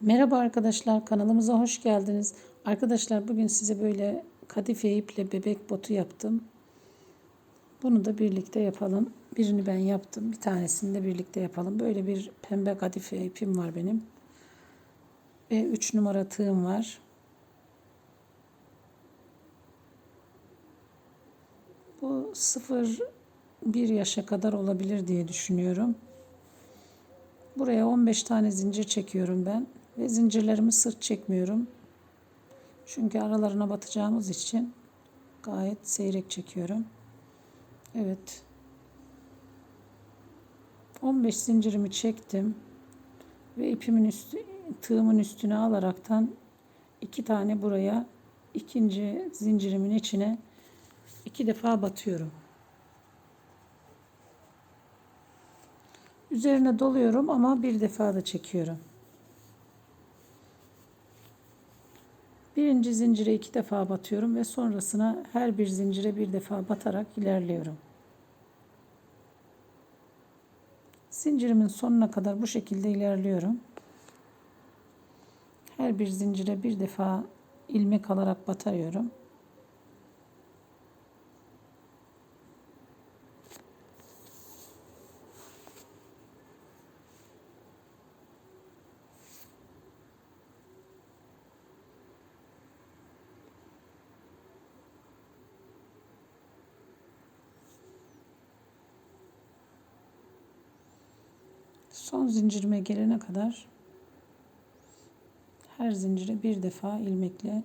Merhaba arkadaşlar kanalımıza hoş geldiniz. Arkadaşlar bugün size böyle kadife iple bebek botu yaptım. Bunu da birlikte yapalım. Birini ben yaptım. Bir tanesini de birlikte yapalım. Böyle bir pembe kadife ipim var benim. Ve 3 numara tığım var. Bu 0-1 yaşa kadar olabilir diye düşünüyorum. Buraya 15 tane zincir çekiyorum ben. Ve zincirlerimi sırt çekmiyorum. Çünkü aralarına batacağımız için gayet seyrek çekiyorum. Evet. 15 zincirimi çektim. Ve ipimin üstü, tığımın üstüne alaraktan iki tane buraya ikinci zincirimin içine iki defa batıyorum. Üzerine doluyorum ama bir defa da çekiyorum. Birinci zincire iki defa batıyorum ve sonrasına her bir zincire bir defa batarak ilerliyorum. Zincirimin sonuna kadar bu şekilde ilerliyorum. Her bir zincire bir defa ilmek alarak batıyorum. Son zincirime gelene kadar her zincire bir defa ilmekle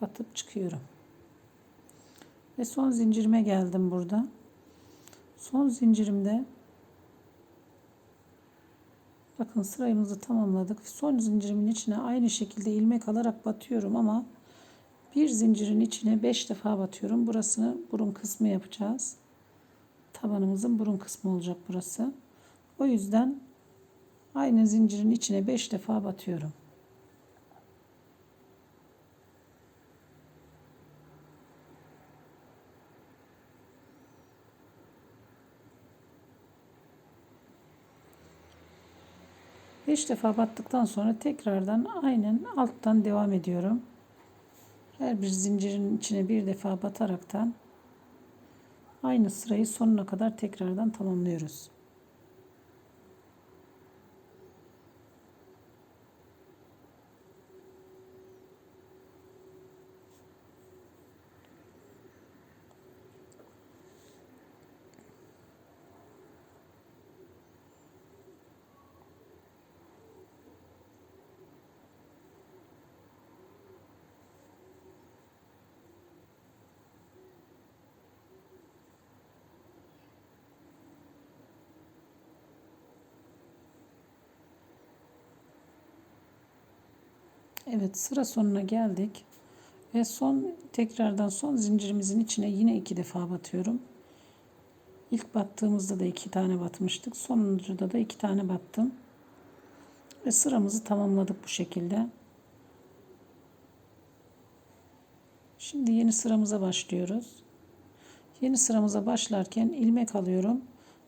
batıp çıkıyorum. Ve son zincirime geldim burada. Son zincirimde bakın sırayımızı tamamladık. Son zincirimin içine aynı şekilde ilmek alarak batıyorum ama bir zincirin içine 5 defa batıyorum. Burasını burun kısmı yapacağız tabanımızın burun kısmı olacak burası. O yüzden aynı zincirin içine 5 defa batıyorum. Beş defa battıktan sonra tekrardan aynen alttan devam ediyorum. Her bir zincirin içine bir defa bataraktan Aynı sırayı sonuna kadar tekrardan tamamlıyoruz. Evet sıra sonuna geldik. Ve son tekrardan son zincirimizin içine yine iki defa batıyorum. İlk battığımızda da iki tane batmıştık. Sonuncuda da iki tane battım. Ve sıramızı tamamladık bu şekilde. Şimdi yeni sıramıza başlıyoruz. Yeni sıramıza başlarken ilmek alıyorum.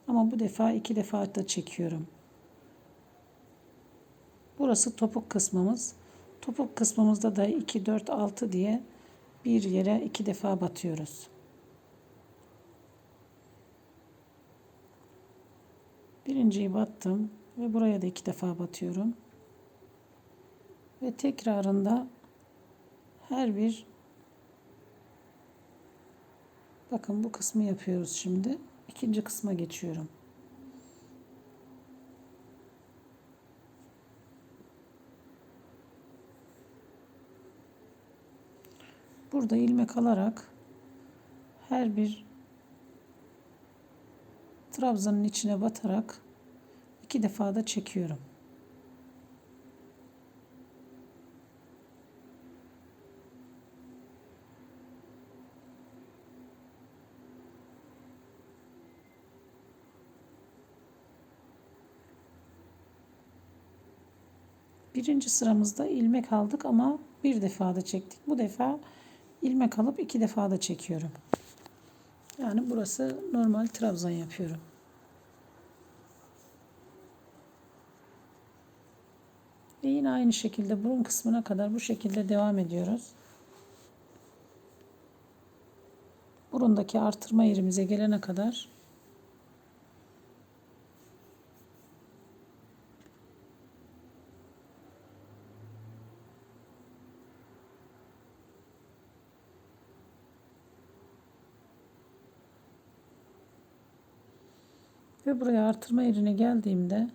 Ama bu defa iki defa da çekiyorum. Burası topuk kısmımız. Topuk kısmımızda da 2, 4, 6 diye bir yere iki defa batıyoruz. Birinciyi battım ve buraya da iki defa batıyorum. Ve tekrarında her bir bakın bu kısmı yapıyoruz şimdi. İkinci kısma geçiyorum. Burada ilmek alarak her bir trabzanın içine batarak iki defa da çekiyorum. Birinci sıramızda ilmek aldık ama bir defa da çektik. Bu defa ilmek alıp iki defa da çekiyorum. Yani burası normal trabzan yapıyorum. Ve yine aynı şekilde burun kısmına kadar bu şekilde devam ediyoruz. Burundaki artırma yerimize gelene kadar Ve buraya artırma yerine geldiğimde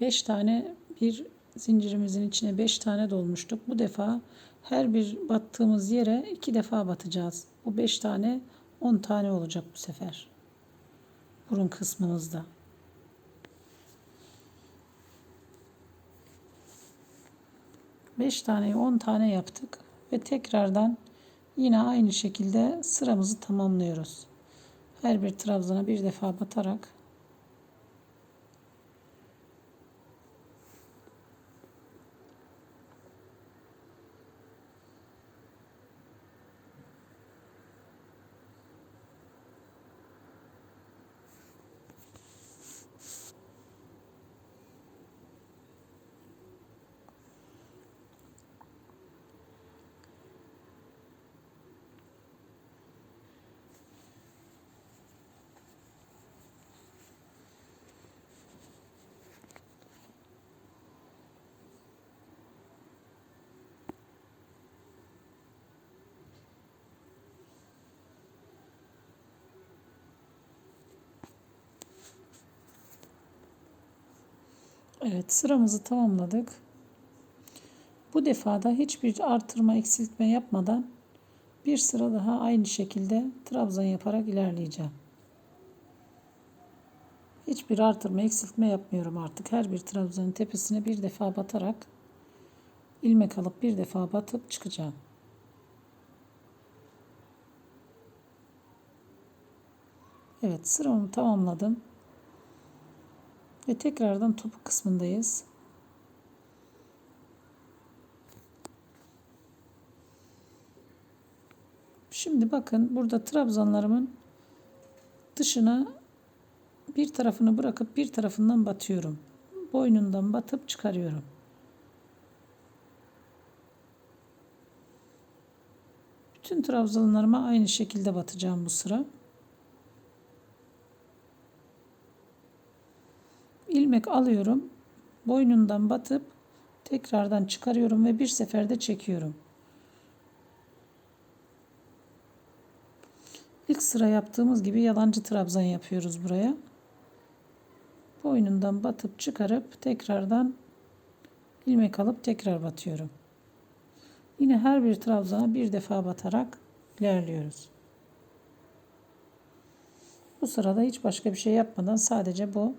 5 tane bir zincirimizin içine 5 tane dolmuştuk. Bu defa her bir battığımız yere 2 defa batacağız. Bu 5 tane 10 tane olacak bu sefer. Burun kısmımızda. Beş taneyi on tane yaptık ve tekrardan yine aynı şekilde sıramızı tamamlıyoruz. Her bir trabzana bir defa batarak Evet sıramızı tamamladık. Bu defada hiçbir artırma eksiltme yapmadan bir sıra daha aynı şekilde trabzan yaparak ilerleyeceğim. Hiçbir artırma eksiltme yapmıyorum artık. Her bir trabzanın tepesine bir defa batarak ilmek alıp bir defa batıp çıkacağım. Evet sıramı tamamladım. Ve tekrardan topuk kısmındayız. Şimdi bakın burada trabzanlarımın dışına bir tarafını bırakıp bir tarafından batıyorum. Boynundan batıp çıkarıyorum. Bütün trabzanlarıma aynı şekilde batacağım bu sıra. İlmek alıyorum. Boynundan batıp tekrardan çıkarıyorum ve bir seferde çekiyorum. İlk sıra yaptığımız gibi yalancı trabzan yapıyoruz buraya. Boynundan batıp çıkarıp tekrardan ilmek alıp tekrar batıyorum. Yine her bir trabzana bir defa batarak ilerliyoruz. Bu sırada hiç başka bir şey yapmadan sadece bu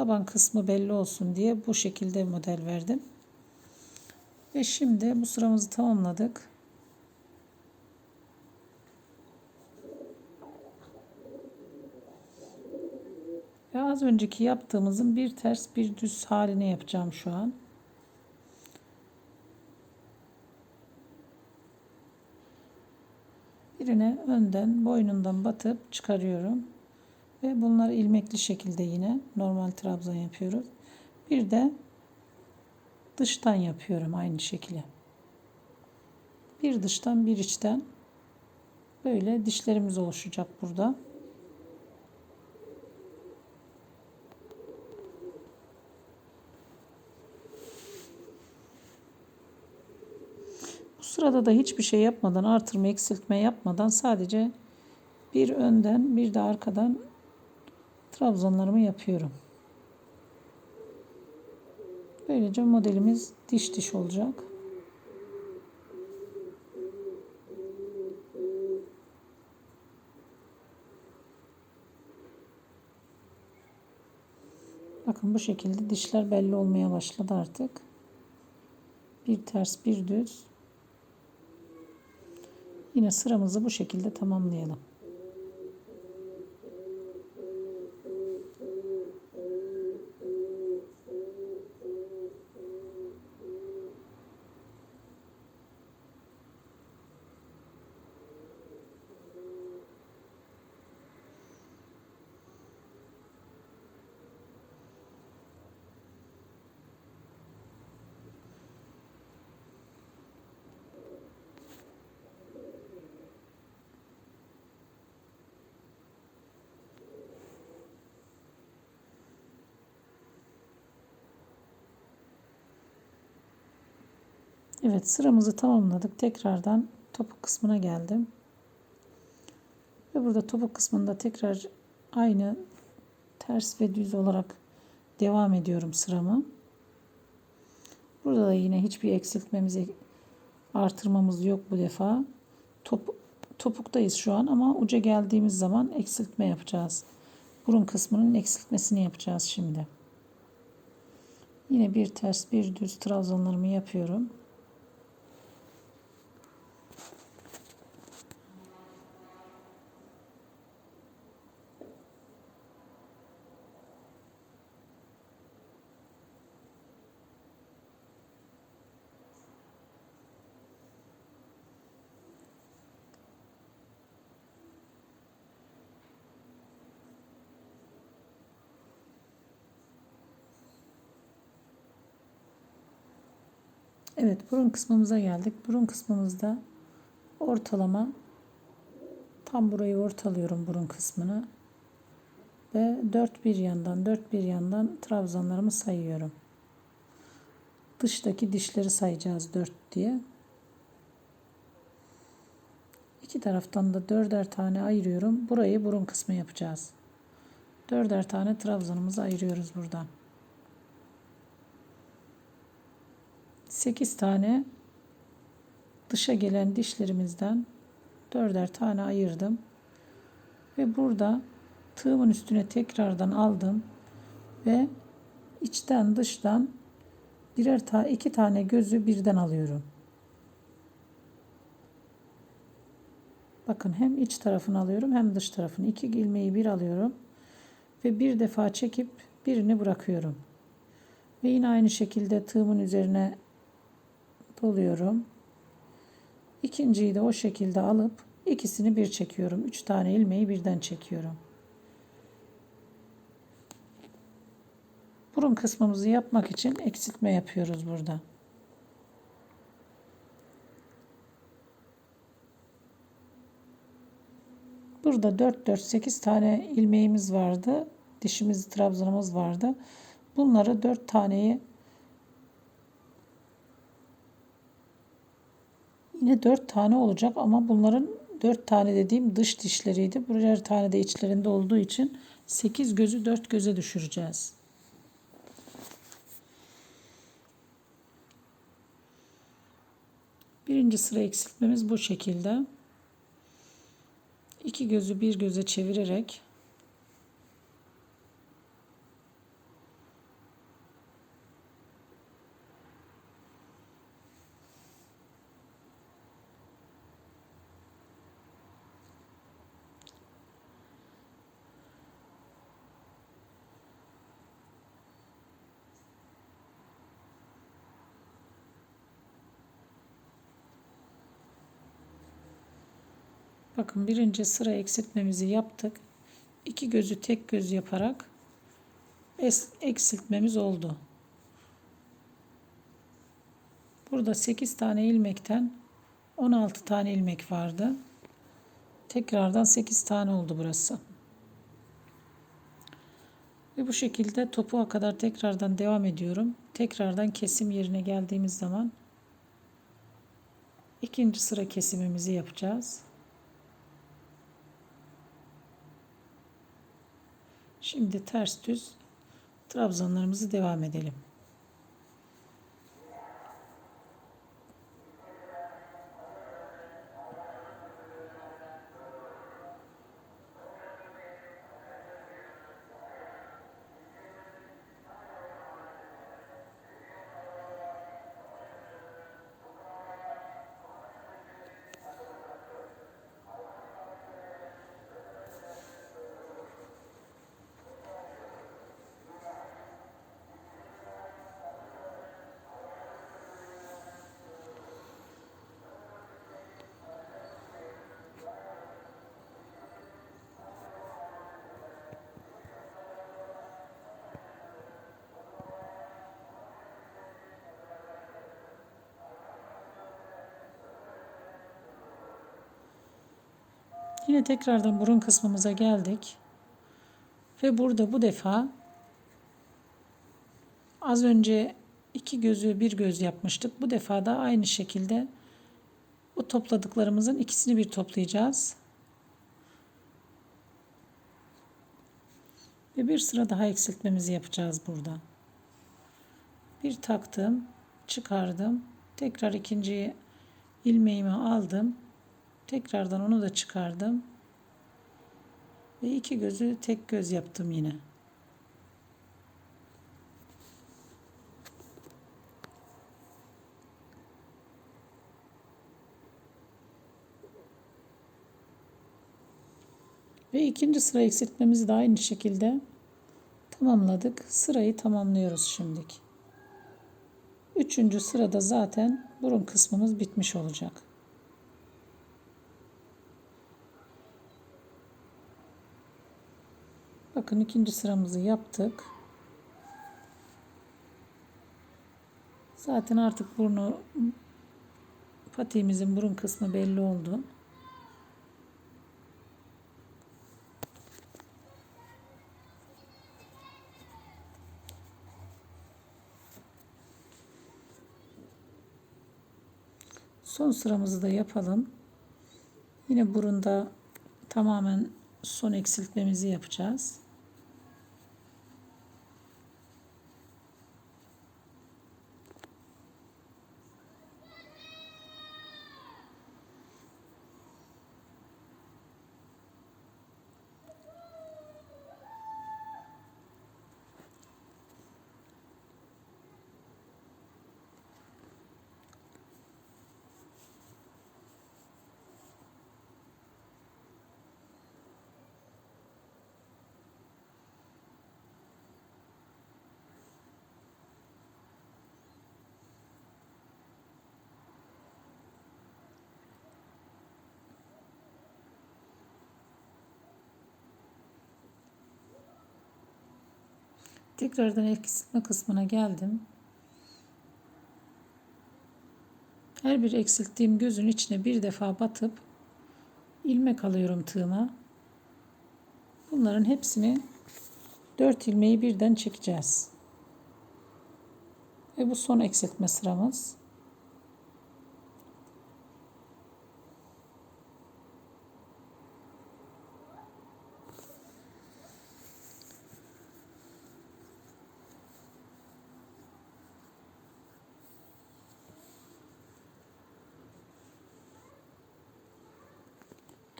taban kısmı belli olsun diye bu şekilde model verdim. Ve şimdi bu sıramızı tamamladık. Ve az önceki yaptığımızın bir ters bir düz halini yapacağım şu an. Birine önden boynundan batıp çıkarıyorum. Ve bunları ilmekli şekilde yine normal trabzan yapıyoruz. Bir de dıştan yapıyorum aynı şekilde. Bir dıştan bir içten böyle dişlerimiz oluşacak burada. Bu sırada da hiçbir şey yapmadan artırma eksiltme yapmadan sadece bir önden bir de arkadan trabzanlarımı yapıyorum. Böylece modelimiz diş diş olacak. Bakın bu şekilde dişler belli olmaya başladı artık. Bir ters bir düz. Yine sıramızı bu şekilde tamamlayalım. Evet sıramızı tamamladık. Tekrardan topuk kısmına geldim. Ve burada topuk kısmında tekrar aynı ters ve düz olarak devam ediyorum sıramı. Burada da yine hiçbir eksiltmemizi artırmamız yok bu defa. Top, topuktayız şu an ama uca geldiğimiz zaman eksiltme yapacağız. Burun kısmının eksiltmesini yapacağız şimdi. Yine bir ters bir düz trabzanlarımı yapıyorum. Evet burun kısmımıza geldik. Burun kısmımızda ortalama tam burayı ortalıyorum burun kısmını. Ve dört bir yandan dört bir yandan trabzanlarımı sayıyorum. Dıştaki dişleri sayacağız dört diye. İki taraftan da dörder tane ayırıyorum. Burayı burun kısmı yapacağız. Dörder tane trabzanımızı ayırıyoruz buradan. 8 tane dışa gelen dişlerimizden dörder tane ayırdım. Ve burada tığımın üstüne tekrardan aldım ve içten dıştan birer ta iki tane gözü birden alıyorum. Bakın hem iç tarafını alıyorum hem dış tarafını. iki ilmeği bir alıyorum ve bir defa çekip birini bırakıyorum. Ve yine aynı şekilde tığımın üzerine doluyorum. İkinciyi de o şekilde alıp ikisini bir çekiyorum. Üç tane ilmeği birden çekiyorum. Burun kısmımızı yapmak için eksiltme yapıyoruz burada. Burada 4 4 8 tane ilmeğimiz vardı. Dişimiz trabzanımız vardı. Bunları 4 taneyi Yine 4 tane olacak ama bunların 4 tane dediğim dış dişleriydi. Birer tane de içlerinde olduğu için 8 gözü 4 göze düşüreceğiz. Birinci sıra eksiltmemiz bu şekilde. İki gözü bir göze çevirerek Bakın birinci sıra eksiltmemizi yaptık. İki gözü tek göz yaparak eksiltmemiz oldu. Burada 8 tane ilmekten 16 tane ilmek vardı. Tekrardan 8 tane oldu burası. Ve bu şekilde topuğa kadar tekrardan devam ediyorum. Tekrardan kesim yerine geldiğimiz zaman ikinci sıra kesimimizi yapacağız. Şimdi ters düz trabzanlarımızı devam edelim. Yine tekrardan burun kısmımıza geldik. Ve burada bu defa az önce iki gözü bir göz yapmıştık. Bu defa da aynı şekilde bu topladıklarımızın ikisini bir toplayacağız. Ve bir sıra daha eksiltmemizi yapacağız burada. Bir taktım, çıkardım. Tekrar ikinci ilmeğimi aldım. Tekrardan onu da çıkardım. Ve iki gözü tek göz yaptım yine. Ve ikinci sıra eksiltmemizi de aynı şekilde tamamladık. Sırayı tamamlıyoruz şimdiki. Üçüncü sırada zaten burun kısmımız bitmiş olacak. Bakın ikinci sıramızı yaptık. Zaten artık burnu patiğimizin burun kısmı belli oldu. Son sıramızı da yapalım. Yine burunda tamamen son eksiltmemizi yapacağız. Tekrardan eksiltme kısmına geldim. Her bir eksilttiğim gözün içine bir defa batıp ilmek alıyorum tığıma. Bunların hepsini 4 ilmeği birden çekeceğiz. Ve bu son eksiltme sıramız.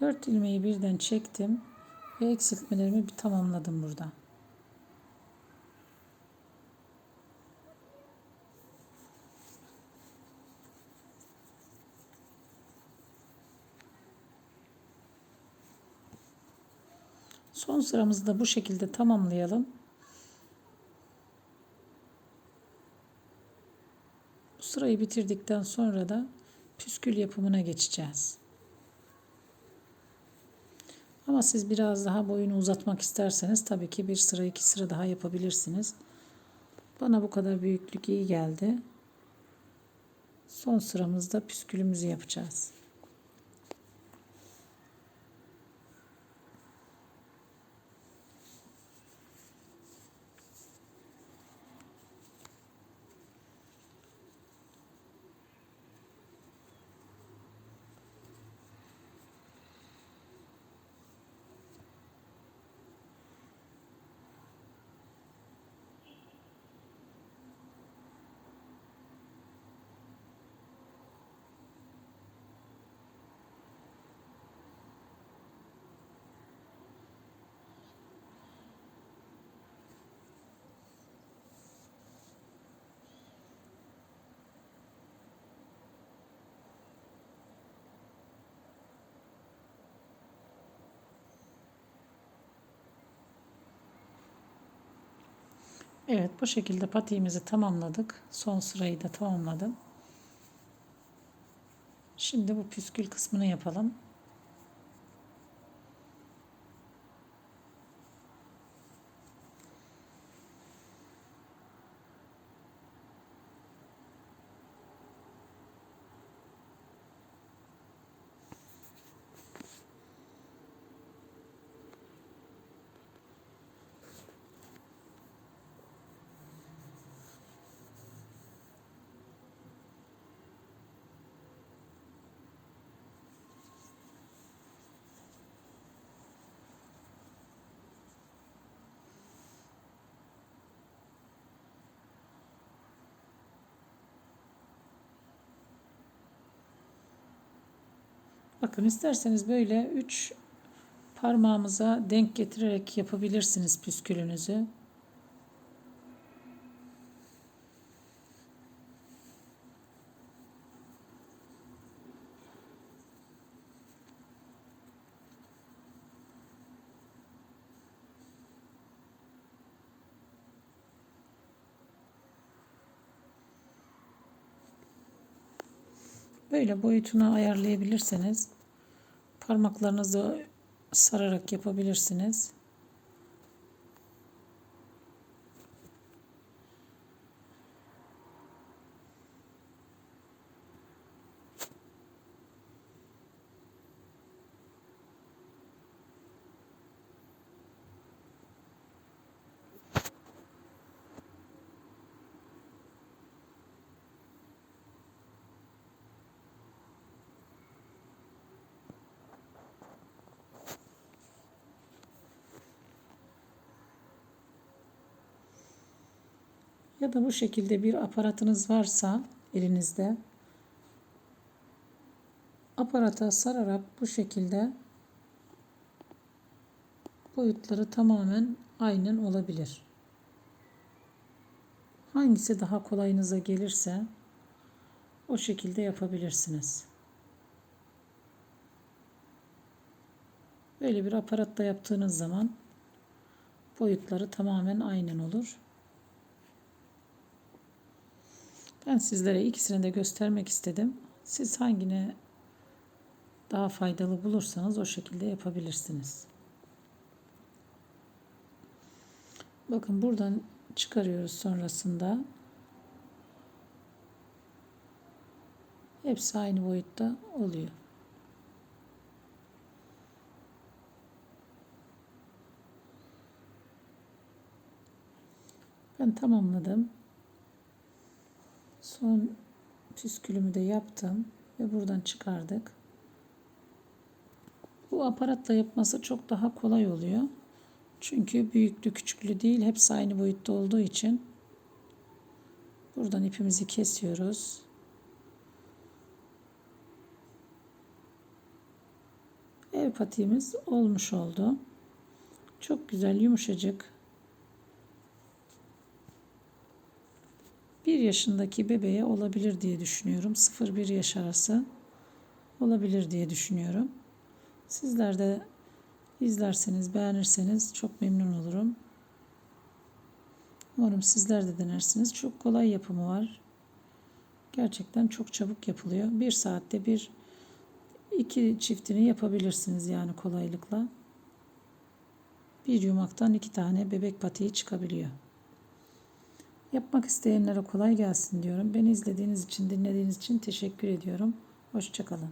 Dört ilmeği birden çektim ve eksiltmelerimi bir tamamladım burada. Son sıramızı da bu şekilde tamamlayalım. Bu sırayı bitirdikten sonra da püskül yapımına geçeceğiz. Ama siz biraz daha boyunu uzatmak isterseniz tabii ki bir sıra iki sıra daha yapabilirsiniz. Bana bu kadar büyüklük iyi geldi. Son sıramızda püskülümüzü yapacağız. Evet bu şekilde patiğimizi tamamladık. Son sırayı da tamamladım. Şimdi bu püskül kısmını yapalım. Bakın isterseniz böyle 3 parmağımıza denk getirerek yapabilirsiniz püskülünüzü. Böyle boyutunu ayarlayabilirseniz parmaklarınızı sararak yapabilirsiniz. Ya da bu şekilde bir aparatınız varsa elinizde aparata sararak bu şekilde boyutları tamamen aynen olabilir. Hangisi daha kolayınıza gelirse o şekilde yapabilirsiniz. Böyle bir aparatta yaptığınız zaman boyutları tamamen aynen olur. Ben sizlere ikisini de göstermek istedim. Siz hangine daha faydalı bulursanız o şekilde yapabilirsiniz. Bakın buradan çıkarıyoruz sonrasında. Hepsi aynı boyutta oluyor. Ben tamamladım. Son püskülümü de yaptım ve buradan çıkardık. Bu aparatla yapması çok daha kolay oluyor. Çünkü büyüklü küçüklü değil hepsi aynı boyutta olduğu için buradan ipimizi kesiyoruz. Ev patiğimiz olmuş oldu. Çok güzel yumuşacık bir yaşındaki bebeğe olabilir diye düşünüyorum. 0-1 yaş arası olabilir diye düşünüyorum. Sizler de izlerseniz, beğenirseniz çok memnun olurum. Umarım sizler de denersiniz. Çok kolay yapımı var. Gerçekten çok çabuk yapılıyor. Bir saatte bir iki çiftini yapabilirsiniz yani kolaylıkla. Bir yumaktan iki tane bebek patiği çıkabiliyor. Yapmak isteyenlere kolay gelsin diyorum. Beni izlediğiniz için, dinlediğiniz için teşekkür ediyorum. Hoşçakalın.